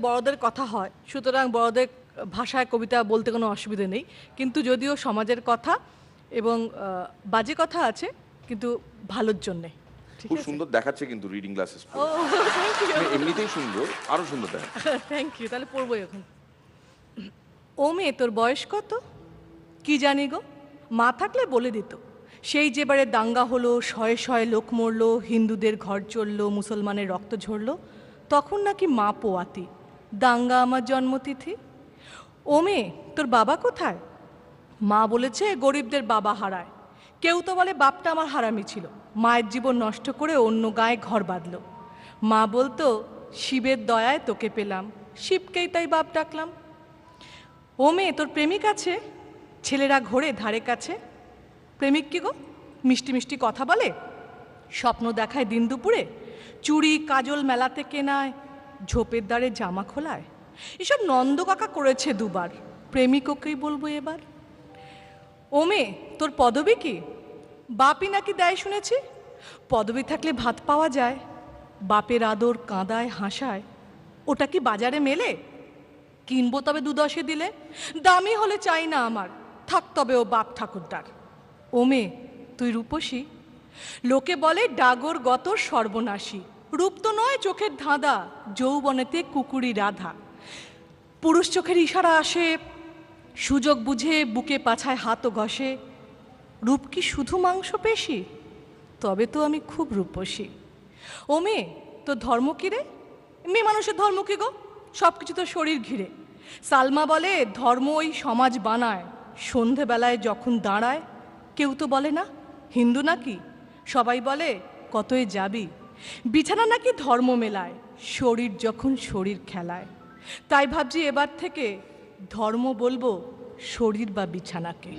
বড়দের কথা হয় সুতরাং বড়দের ভাষায় কবিতা বলতে কোনো অসুবিধে নেই। কিন্তু যদিও সমাজের কথা এবং বাজে কথা আছে কিন্তু ভালোর জন্যে। খুব সুন্দর দেখাচ্ছে কিন্তু রিডিং থ্যাংক ইউ এমনিতেই সুন্দর আরও সুন্দর থ্যাংক ইউ তাহলে পড়ব এখন। ও মেয়ে তোর বয়স কত? কি জানি গো? মা থাকলে বলে দিত। সেই যেবারে দাঙ্গা হলো শয়ে শয়ে লোক মরলো হিন্দুদের ঘর চলল মুসলমানের রক্ত ঝরলো তখন নাকি মা পোয়াতি। দাঙ্গা আমার জন্মতিথি। ও মেয়ে তোর বাবা কোথায়? মা বলেছে, গরিবদের বাবা হারায়। কেউ তো বলে, বাপটা আমার হারামি ছিল। মায়ের জীবন নষ্ট করে অন্য গায়ে ঘর বাঁধল। মা বলতো, শিবের দয়ায় তোকে পেলাম। শিবকেই তাই বাপ ডাকলাম। ও মেয়ে তোর প্রেমিক আছে? ছেলেরা ঘোরে, ধারে কাছে। প্রেমিক কি গো? মিষ্টি মিষ্টি কথা বলে? স্বপ্ন দেখায় দিন দুপুরে? চুড়ি, কাজল মেলাতে কেনায় ঝোপের দ্বারে জামা খোলায়? এসব নন্দকাকা করেছে দুবার। প্রেমিক ওকেই বলব এবার। ও মেয়ে তোর পদবি কি? বাপই নাকি দেয় শুনেছি? পদবি থাকলে ভাত পাওয়া যায়। বাপের আদর কাঁদায়, হাসায়। ওটা কি বাজারে মেলে? কিনবো তবে দুদশে দিলে? দামি হলে চাই না আমার। থাক তবে ও বাপ ঠাকুরদার। ওমে, তুই রূপসী? লোকে বলে ডাগর গত সর্বনাশী। রূপ তো নয় চোখের ধাঁধা, যৌবনেতে কুকুরি রাধা। পুরুষ চোখের ইশারা আসে, সুযোগ বুঝে বুকে পাছায় হাতও ঘষে। রূপ কি শুধু মাংস পেশি তবে তো আমি খুব রূপসী। ও মেয়ে, তোর ধর্ম কি রে? মেয়ে মানুষের ধর্ম কি গো? সব কিছু তো শরীর ঘিরে। সালমা বলে ধর্ম ওই সমাজ বানায়। সন্ধেবেলায় যখন দাঁড়ায়, কেউ তো বলে না, হিন্দু নাকি? সবাই বলে, কতই যাবি? বিছানা নাকি ধর্ম মেলায়? শরীর যখন শরীর খেলায়। তাই ভাবছি এবার থেকে ধর্ম বলব শরীর বা বিছানাকে।